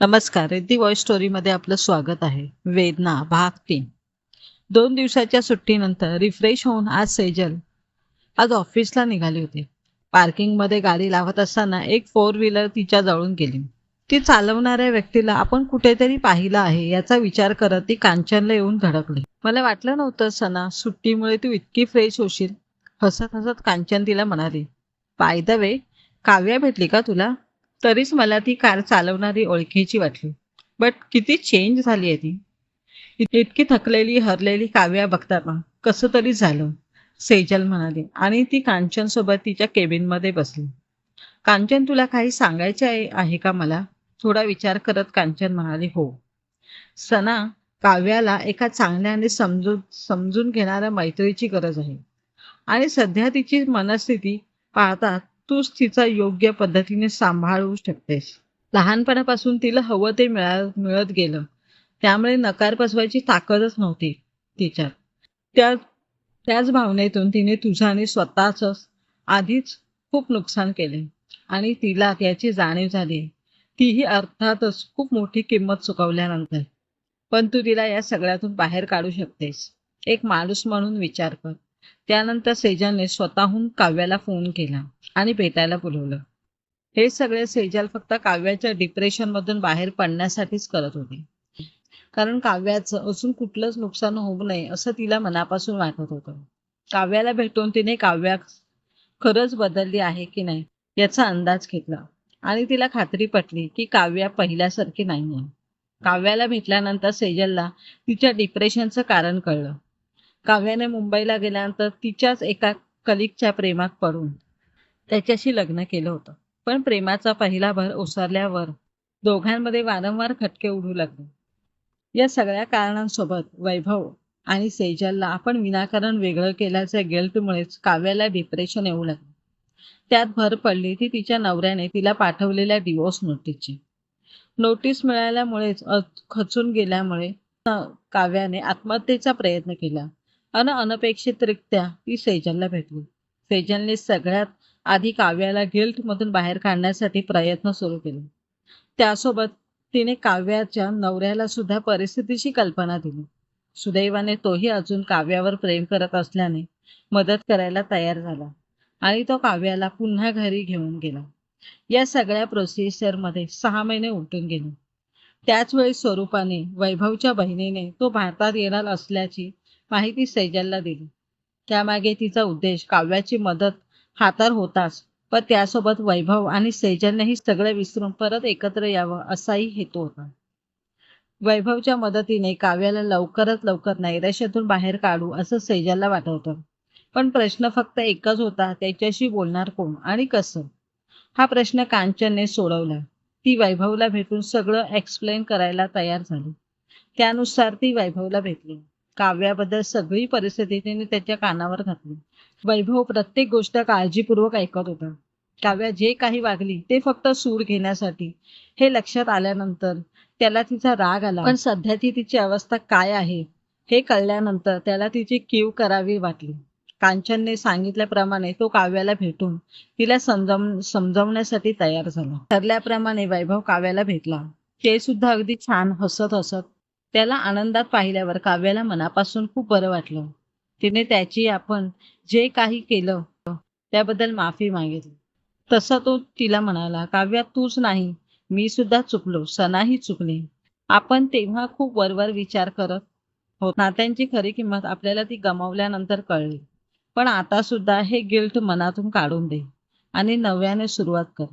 नमस्कार रिद्धी व्हॉइस स्टोरीमध्ये आपलं स्वागत आहे. वेदना भाग तीन. दोन दिवसाच्या सुट्टीनंतर रिफ्रेश होऊन आज सेजल. आज ऑफिसला निघाली होती. पार्किंगमध्ये गाडी लावत असताना एक फोर व्हीलर तिच्या जवळून गेली. ती चालवणाऱ्या व्यक्तीला आपण कुठेतरी पाहिलं आहे याचा विचार करत ती कांचनला येऊन धडकली. मला वाटलं नव्हतं सना सुट्टीमुळे तू इतकी फ्रेश होशील. हसत हसत कांचन तिला म्हणाली बाय द वे काव्या भेटली का तुला? तरीच मला ती कार चालवणारी ओळखीची वाटली. बट किती चेंज झाली आहे ती. इतकी थकलेली हरलेली काव्या बघताना कसं तरी झालं सेजल म्हणाली. आणि ती कांचन सोबत तिच्या केबिनमध्ये बसली. कांचन तुला काही सांगायचे आहे आहे का मला? थोडा विचार करत कांचन म्हणाली हो. सना काव्याला एका चांगल्या आणि समजून समजून घेणाऱ्या मैत्रीची गरज आहे. आणि सध्या तिची मनस्थिती पाहता तूच तिचा योग्य पद्धतीने सांभाळू शकतेस लहानपणापासून तिला हवं ते मिळत गेलं. त्यामुळे नकार पसवायची ताकदच नव्हती तिच्यात. त्या त्याच भावनेतून तिने तुझं आणि स्वतःच आधीच खूप नुकसान केले आणि तिला त्याची जाणीव झाली. तीही अर्थातच खूप मोठी किंमत चुकवल्यानंतर. पण तू तिला या सगळ्यातून बाहेर काढू शकतेस. एक माणूस म्हणून विचार कर. त्यानंतर सेजलने स्वतःहून काव्याला फोन केला आणि भेटायला बोलवलं. हे सगळे सेजल फक्त काव्याच्या डिप्रेशन मधून बाहेर पडण्यासाठीच करत होती. कारण काव्याचं अजून कुठलंच नुकसान होऊ नये असं तिला मनापासून वाटत होतं. काव्याला भेटून तिने काव्या खरंच बदलली आहे की नाही याचा अंदाज घेतला. आणि तिला खात्री पटली की काव्या पहिल्यासारखी नाही आहे काव्याला भेटल्यानंतर सेजलला तिच्या डिप्रेशनचं कारण कळलं. काव्याने मुंबईला गेल्यानंतर तिच्याच एका कलिकच्या प्रेमात पडून त्याच्याशी लग्न केलं होतं. पण प्रेमाचा पहिला भर ओसरल्यावर दोघांमध्ये वारंवार खटके उडू लागले. या सगळ्या कारणांसोबत वैभव आणि सेजलला आपण विनाकारण वेगळं केल्याच्या गिल्टमुळेच काव्याला डिप्रेशन येऊ लागले. त्यात भर पडली ती तिच्या नवऱ्याने तिला पाठवलेल्या डिवोर्स नोटीसची नोटीस मिळाल्यामुळेच खचून गेल्यामुळे काव्याने आत्महत्येचा प्रयत्न केला. अन अनपेक्षितरित्या ती सैजलला भेटली. सैजलने सगळ्यात आधी काव्याला गिल्ट मधून बाहेर काढण्यासाठी प्रयत्न सुरू केले. त्यासोबत तिने काव्याच्या नवऱ्याला सुद्धा परिस्थितीची कल्पना दिली. सुदैवाने तोही अजून काव्यावर प्रेम करत असल्याने मदत करायला तयार झाला आणि तो काव्याला पुन्हा घरी घेऊन गेला. या सगळ्या प्रोसिजरमध्ये सहा महिने उलटून गेले. त्याच वेळी स्वरूपाने वैभवच्या बहिणीने तो भारतात येणार असल्याची माहिती सैजलला दिली. त्यामागे तिचा उद्देश काव्याची मदत हातार होताच पण त्यासोबत वैभव आणि सैजलनेही सगळं विसरून परत एकत्र यावं असाही हेतू होता. वैभवच्या मदतीने काव्याला लवकरात लवकर नैराश्यातून बाहेर काढू असं सैजलला वाटत होतं पण प्रश्न फक्त एकच होता त्याच्याशी बोलणार कोण आणि कसं? हा प्रश्न कांचनने सोडवला. ती वैभवला भेटून सगळं एक्सप्लेन करायला तयार झाली. त्यानुसार ती वैभवला भेटली. काव्याबद्दल सगळी परिस्थिती तिने त्याच्या कानावर घातली. वैभव प्रत्येक गोष्ट काळजीपूर्वक ऐकत होता. काव्या जे काही वागली ते फक्त सूड घेण्यासाठी. हे लक्षात आल्यानंतर त्याला तिचा राग आला. पण सध्या ती तिची अवस्था काय आहे हे कळल्यानंतर त्याला तिची कीव करावी वाटली. कांचनने सांगितल्याप्रमाणे तो काव्याला भेटून तिला समजावून समजावण्यासाठी तयार झाला. ठरल्याप्रमाणे वैभव काव्याला भेटला. ते सुद्धा अगदी छान हसत हसत त्याला आनंदात पाहिल्यावर काव्याला मनापासून खूप बरं वाटलं. तिने त्याची आपण जे काही केलं त्याबद्दल माफी मागितली. तसा तो तिला म्हणाला काव्या तूच नाही मी सुद्धा चुकलो सनाही चुकली. आपण तेव्हा खूप वरवर विचार करत होत. नात्यांची खरी किंमत आपल्याला ती गमावल्यानंतर कळली. पण आता सुद्धा हे गिल्ट मनातून काढून दे आणि नव्याने सुरुवात कर.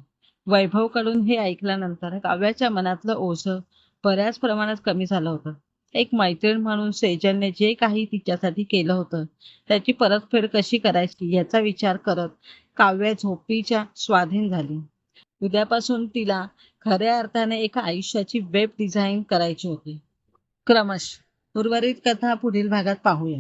वैभवकडून हे ऐकल्यानंतर काव्याच्या मनातलं ओझं बऱ्याच प्रमाणात कमी झालं होतं. एक मैत्रीण म्हणून सेजलने जे काही तिच्यासाठी केलं होतं त्याची परतफेड कशी करायची याचा विचार करत काव्या झोपीच्या स्वाधीन झाली. उद्यापासून तिला खऱ्या अर्थाने एका आयुष्याची वेब डिझाईन करायची होती. क्रमश उर्वरित कथा पुढील भागात पाहूया.